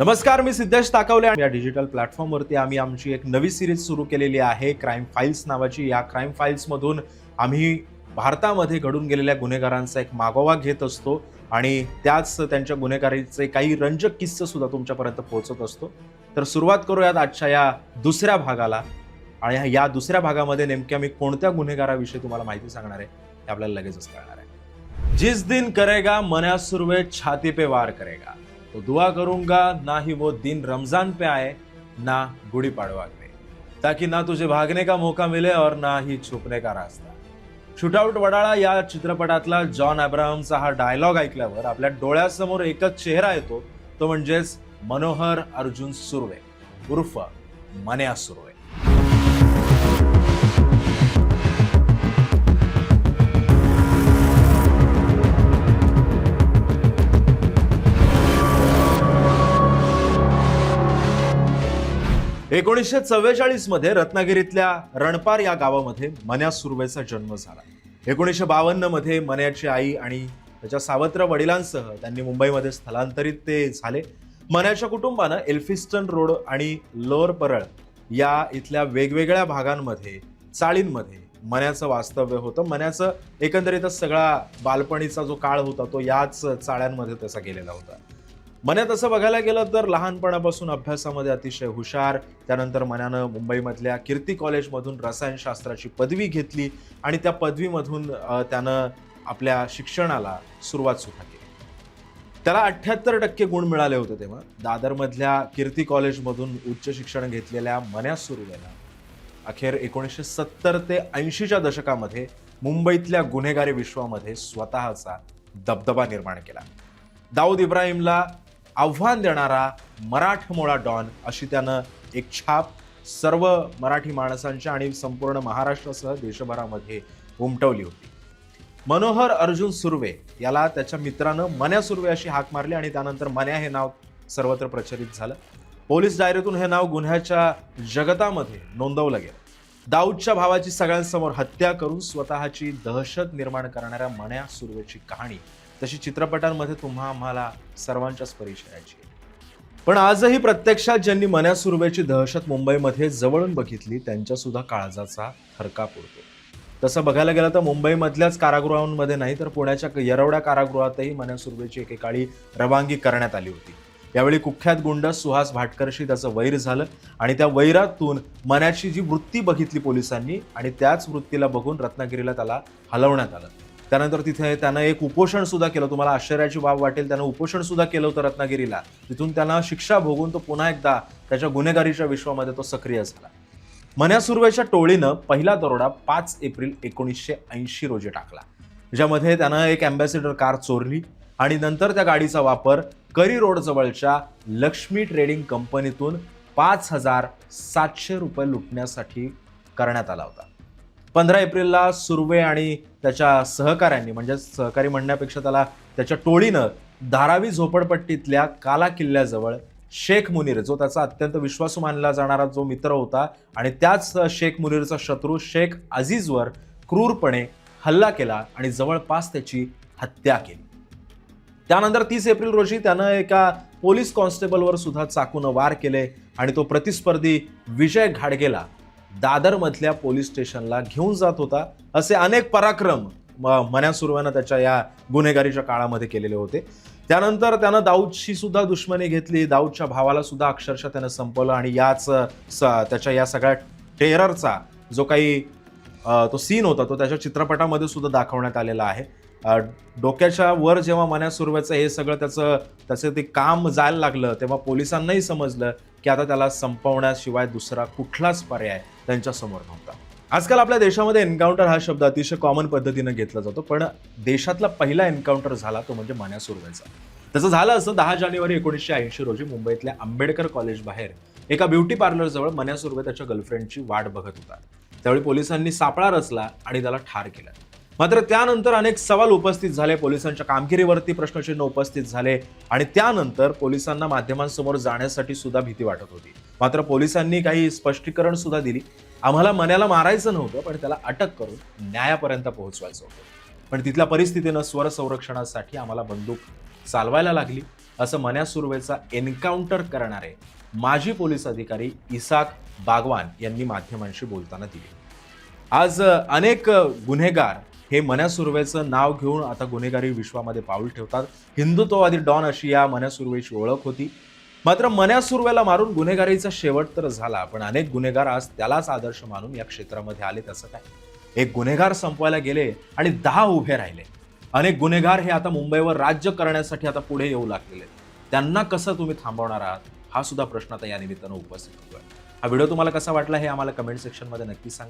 नमस्कार मी सिद्धेश ताकवले आणि या डिजिटल प्लॅटफॉर्मवरती आम्ही आमची एक नवी सिरीज सुरू केलेली आहे क्राईम फाईल्स नावाची. या क्राईम फाईल्समधून आम्ही भारतामध्ये घडून गेलेल्या गुन्हेगारांचा एक मागोवा घेत असतो आणि त्याच त्यांच्या गुन्हेगारीचे काही रंजक किस्से सुद्धा तुमच्यापर्यंत पोहोचत असतो. तर सुरुवात करूयात आजच्या या दुसऱ्या भागाला. आणि या दुसऱ्या भागामध्ये नेमक्या मी कोणत्या गुन्हेगाराविषयी तुम्हाला माहिती सांगणार आहे हे आपल्याला लगेचच कळणार आहे. जिस दिन करेगा मना सुर्वे छाती पे वार करेगा. तो दुआ करूंगा ना ही वो दिन रमजान पे आए ना गुड़ी पाड़वा पे ताकि ना तुझे भागने का मौका मिले और ना ही छुपने का रास्ता। शूटआउट वडाळा या चित्रपटातला जॉन अब्राहमचा हा डायलॉग ऐकल्यावर आपल्या डोळ्यासमोर एकच चेहरा येतो तो म्हणजेच मनोहर अर्जुन सुर्वे उर्फ मन्या सुर्वे. एकोणीसशे चव्वेचाळीसमध्ये रत्नागिरीतल्या रणपार या गावामध्ये मन्या सुर्वेचा जन्म झाला. एकोणीसशे बावन्नमध्ये मन्याची आई आणि त्याच्या सावत्र वडिलांसह त्यांनी मुंबईमध्ये स्थलांतरित ते झाले. मन्याच्या कुटुंबानं एल्फिस्टन रोड आणि लोअर परळ या इथल्या वेगवेगळ्या भागांमध्ये चाळींमध्ये मन्याचं वास्तव्य होतं. मन्याचं एकंदरीतच सगळा बालपणीचा जो काळ होता तो याच चाळ्यांमध्ये त्याचा गेलेला होता. मन्या तसं बघायला गेलं तर लहानपणापासून अभ्यासामध्ये अतिशय हुशार त्यानंतर मन्यानं मुंबईमधल्या कीर्ती कॉलेजमधून रसायनशास्त्राची पदवी घेतली आणि त्या पदवीमधून त्यानं आपल्या शिक्षणाला सुरुवात सुद्धा केली. त्याला अठ्ठ्याहत्तर टक्के गुण मिळाले होते तेव्हा. दादरमधल्या कीर्ती कॉलेजमधून उच्च शिक्षण घेतलेल्या मन्या सुरुवेला अखेर एकोणीसशे सत्तर ते ऐंशीच्या दशकामध्ये मुंबईतल्या गुन्हेगारी विश्वामध्ये स्वतःचा दबदबा निर्माण केला. दाऊद इब्राहिमला आव्हान देणारा मराठमोळा डॉन अशी त्यानं एक छाप सर्व मराठी माणसांच्या आणि संपूर्ण महाराष्ट्रासह देशभरामध्ये उमटवली होती. मनोहर अर्जुन सुर्वे याला त्याच्या मित्रानं मन्या सुर्वे अशी हाक मारली आणि त्यानंतर मन्या हे नाव सर्वत्र प्रचलित झालं. पोलीस डायरीतून हे नाव गुन्ह्याच्या जगतामध्ये नोंदवलं गेलं. दाऊदच्या भावाची सगळ्यांसमोर हत्या करून स्वतःची दहशत निर्माण करणाऱ्या मन्या सुर्वेची कहाणी तशी चित्रपटांमध्ये तुम्हा आम्हाला सर्वांच्याच परिचयाची पण आजही प्रत्यक्षात ज्यांनी मन्या सुर्वेची दहशत मुंबईमध्ये जवळून बघितली त्यांच्यासुद्धा काळजाचा थरकाप उडतो तसं बघायला गेलं तर मुंबईमधल्याच कारागृहांमध्ये नाही तर पुण्याच्या येरवड्या कारागृहातही मन्या सुर्वेची एकेकाळी रवानगी करण्यात आली होती. यावेळी कुख्यात गुंड सुहास भाटकरशी त्याचं वैर झालं आणि त्या वैरातून मन्याची जी वृत्ती बघितली पोलिसांनी आणि त्याच वृत्तीला बघून रत्नागिरीला त्याला हलवण्यात आलं. त्यानंतर तिथे त्यानं एक उपोषण सुद्धा केलं. तुम्हाला आश्चर्याची बाब वाटेल त्यानं उपोषण सुद्धा केलं होतं रत्नागिरीला. तिथून त्यांना शिक्षा भोगून तो पुन्हा एकदा त्याच्या गुन्हेगारीच्या विश्वामध्ये तो सक्रिय झाला. मन्या सुर्वेच्या टोळीनं पहिला दरोडा पाच एप्रिल एकोणीसशे ऐंशी रोजी टाकला. ज्यामध्ये त्यानं एक अँबॅसेडर कार चोरली आणि नंतर त्या गाडीचा वापर करी रोड जवळच्या लक्ष्मी ट्रेडिंग कंपनीतून पाच हजार सातशे रुपये लुटण्यासाठी करण्यात आला होता. पंधरा एप्रिलला सुर्वे आणि त्याच्या सहकाऱ्यांनी म्हणजे सहकारी म्हणण्यापेक्षा त्याला त्याच्या टोळीनं धारावी झोपडपट्टीतल्या काला किल्ल्याजवळ शेख मुनीर जो त्याचा अत्यंत विश्वासू मानला जाणारा जो मित्र होता आणि त्याच शेख मुनीरचा शत्रू शेख अझीजवर क्रूरपणे हल्ला केला आणि जवळपास त्याची हत्या केली. त्यानंतर तीस एप्रिल रोजी त्यानं एका पोलीस कॉन्स्टेबलवर सुद्धा चाकूनं वार केले आणि तो प्रतिस्पर्धी विजय घाडगेला दादरमधल्या पोलीस स्टेशनला घेऊन जात होता. असे अनेक पराक्रम म- मन्या सुरव्यानं त्याच्या या गुन्हेगारीच्या काळामध्ये केलेले होते. त्यानंतर त्यानं दाऊदशी सुद्धा दुश्मनी घेतली. दाऊदच्या भावाला सुद्धा अक्षरशः त्यानं संपवलं आणि याच स- त्याच्या या सगळ्या टेररचा जो काही तो सीन होता तो त्याच्या चित्रपटामध्ये सुद्धा दाखवण्यात आलेला आहे. डोक्याच्या वर जेव्हा मन्या सुरव्याचं हे सगळं त्याचं त्याचं ते काम जायला लागलं तेव्हा पोलिसांनाही समजलं की आता त्याला संपवण्याशिवाय दुसरा कुठलाच पर्याय त्यांच्यासमोर नव्हता. आजकाल आपल्या देशामध्ये एन्काउंटर हा शब्द अतिशय कॉमन पद्धतीनं घेतला जातो पण देशातला पहिला एन्काउंटर झाला तो म्हणजे मान्या सुर्वेचा त्याचं झालं असं दहा जानेवारी एकोणीसशे ऐंशी रोजी मुंबईतल्या आंबेडकर कॉलेज बाहेर एका ब्युटी पार्लरजवळ मन्या सुर्वे त्याच्या गर्लफ्रेंडची वाट बघत होता. त्यावेळी पोलिसांनी सापळा रचला आणि त्याला ठार केलं. मात्र त्यानंतर अनेक सवाल उपस्थित झाले पोलिसांच्या कामगिरीवरती प्रश्नचिन्ह उपस्थित झाले आणि त्यानंतर पोलिसांना माध्यमांसमोर जाण्यासाठी सुद्धा भीती वाटत होती. मात्र पोलिसांनी काही स्पष्टीकरण सुद्धा दिली. आम्हाला मनाला मारायचं नव्हतं पण त्याला अटक करून न्यायापर्यंत पोहोचवायचं होतं. पण तिथल्या परिस्थितीनं स्वर संरक्षणासाठी आम्हाला बंदूक चालवायला लागली. असं मन्या सुर्वेचा एन्काउंटर करणारे माजी पोलीस अधिकारी इसाक बागवान यांनी माध्यमांशी बोलताना दिली. आज अनेक गुन्हेगार हे मन्या सुर्वेचं नाव घेऊन आता गुन्हेगारी विश्वामध्ये पाऊल ठेवतात. हिंदुत्ववादी डॉन अशी या मन्या सुर्वेची ओळख होती. मात्र मन्या सुर्वेला मारून गुन्हेगारीचा शेवट तर झाला पण अनेक गुन्हेगार आज त्यालाच आदर्श मानून या क्षेत्रामध्ये आले तसं काय? एक गुन्हेगार संपवायला गेले आणि दहा उभे राहिले. अनेक गुन्हेगार हे आता मुंबईवर राज्य करण्यासाठी आता पुढे येऊ लागलेले त्यांना कसं तुम्ही थांबवणार आहात? हा सुद्धा प्रश्न आता या निमित्तानं उपस्थित होतोय. हा व्हिडिओ तुम्हाला कसा वाटला हे आम्हाला कमेंट सेक्शनमध्ये नक्की सांगा.